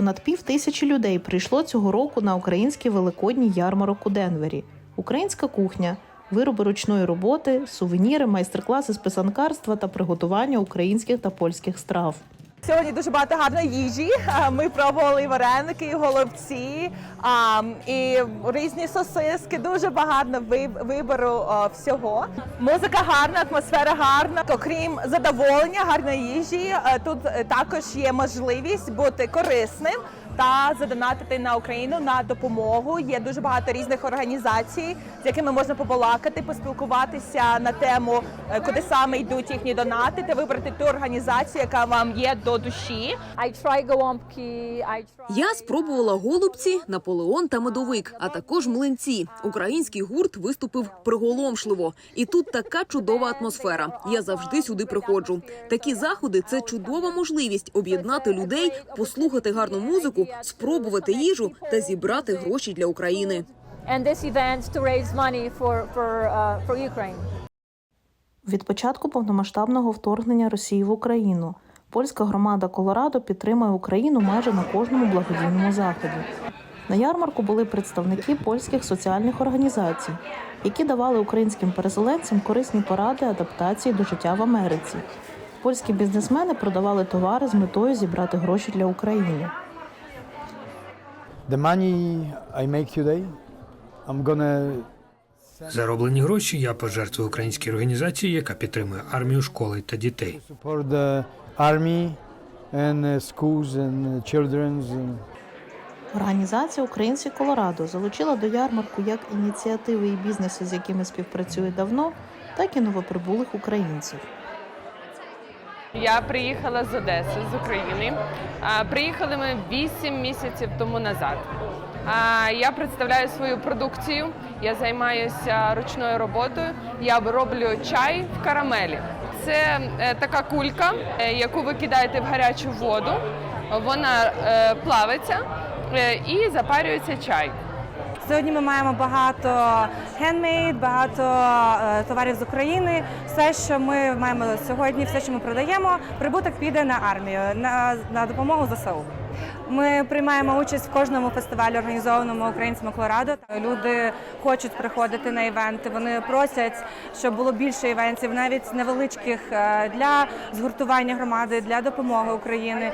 Понад пів тисячі людей прийшло цього року на український великодній ярмарок у Денвері. Українська кухня, вироби ручної роботи, сувеніри, майстер-класи з писанкарства та приготування українських та польських страв. Сьогодні дуже багато гарної їжі. Ми пробували і вареники, і голубці, і різні сосиски. Дуже багато виб- вибору всього. Музика гарна, атмосфера гарна. Окрім задоволення, гарної їжі, тут е, також є можливість бути корисним. Та задонатити на Україну на допомогу. Є дуже багато різних організацій, з якими можна побалакати, поспілкуватися на тему, е, куди саме йдуть їхні донати, та вибрати ту організацію, яка вам є до душі. Я спробувала голубці, наполеон та медовик, а також млинці. Український гурт виступив приголомшливо, і тут така чудова атмосфера. Я завжди сюди приходжу. Такі заходи це чудова можливість об'єднати людей, послухати гарну музику, спробувати їжу та зібрати гроші для України. Uh. Від початку повномасштабного вторгнення Росії в Україну польська громада Колорадо підтримує Україну майже на кожному благодійному заході. На ярмарку були представники польських соціальних організацій, які давали українським переселенцям корисні поради адаптації до життя в Америці. Польські бізнесмени продавали товари з метою зібрати гроші для України. The money I make today, I'm gonna Зароблені гроші я пожертвую українській організації, яка підтримує армію, школи та дітей. support the army and uh, schools and children's. uh, Організація Українці Колорадо залучила до ярмарку як ініціативи і бізнеси, з якими співпрацює давно, так і новоприбулих українців. Я приїхала з Одеси, з України. Приїхали ми 8 місяців тому назад. Я представляю свою продукцію. Я займаюся ручною роботою. Я роблю чай в карамелі. Це е, така кулька, е, яку ви кидаєте в гарячу воду. Вона е, плавиться і запарюється чай. Сьогодні ми маємо багато хендмейд, багато е, товарів з України. Все, що ми маємо сьогодні, все, що ми продаємо, прибуток піде на армію, на, на допомогу ЗСУ. Ми приймаємо участь в кожному фестивалі, організованому українцями Колорадо. Люди хочуть приходити на івенти. Вони просять, щоб було більше івентів, навіть невеличких е, для згуртування громади, для допомоги Україні.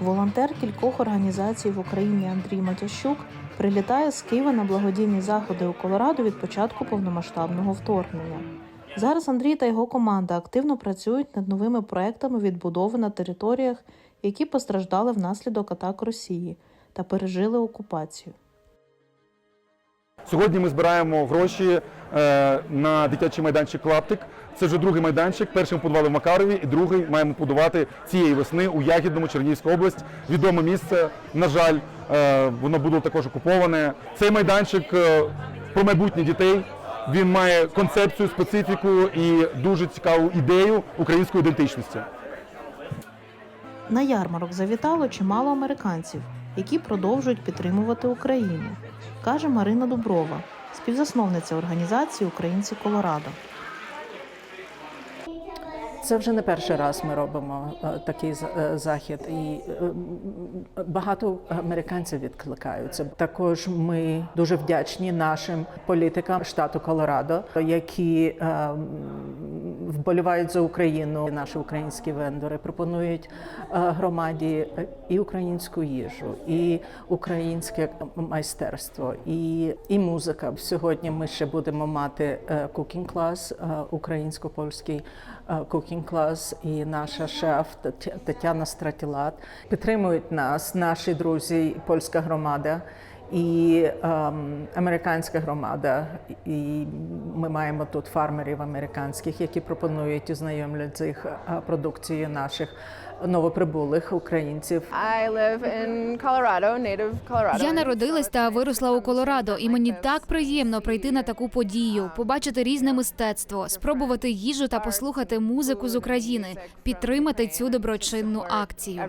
Волонтер кількох організацій в Україні Андрій Матящук прилітає з Києва на благодійні заходи у Колорадо від початку повномасштабного вторгнення. Зараз Андрій та його команда активно працюють над новими проектами відбудови на територіях, які постраждали внаслідок атак Росії та пережили окупацію. Сьогодні ми збираємо гроші е, на дитячий майданчик Клаптик. Це вже другий майданчик. Перший ми будували в Макарові, і другий маємо будувати цієї весни у Ягідному, Чернігівська область. Відоме місце. На жаль, е, воно було також окуповане. Цей майданчик е, про майбутнє дітей. Він має концепцію, специфіку і дуже цікаву ідею української ідентичності. На ярмарок завітало чимало американців, які продовжують підтримувати Україну, каже Марина Дуброва, співзасновниця організації Українці Колорадо. Це вже не перший раз ми робимо е, такий е, захід, і е, багато американців відкликаються. Також ми дуже вдячні нашим політикам штату Колорадо, які е, м, вболівають за Україну. Наші українські вендори пропонують е, громаді е, і українську їжу, і українське майстерство, і, і музика. Сьогодні ми ще будемо мати кукінг клас, українсько-польський кукінг клас, і наша шеф Тетяна Стратілат підтримують нас, наші друзі, польська громада. І ем, американська громада, і ми маємо тут фармерів американських, які пропонують і знайомлять з їх е, продукцією наших новоприбулих українців. I live in Colorado, native Colorado. Я народилась та виросла у Колорадо, і мені так приємно прийти на таку подію, побачити різне мистецтво, спробувати їжу та послухати музику з України, підтримати цю доброчинну акцію.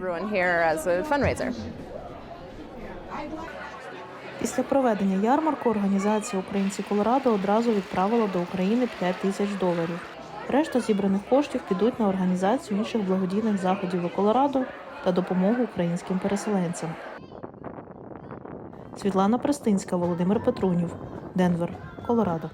Після проведення ярмарку організація Українці Колорадо одразу відправила до України 5 тисяч доларів. Решта зібраних коштів підуть на організацію інших благодійних заходів у Колорадо та допомогу українським переселенцям. Світлана Престинська, Володимир Петрунів, Денвер, Колорадо.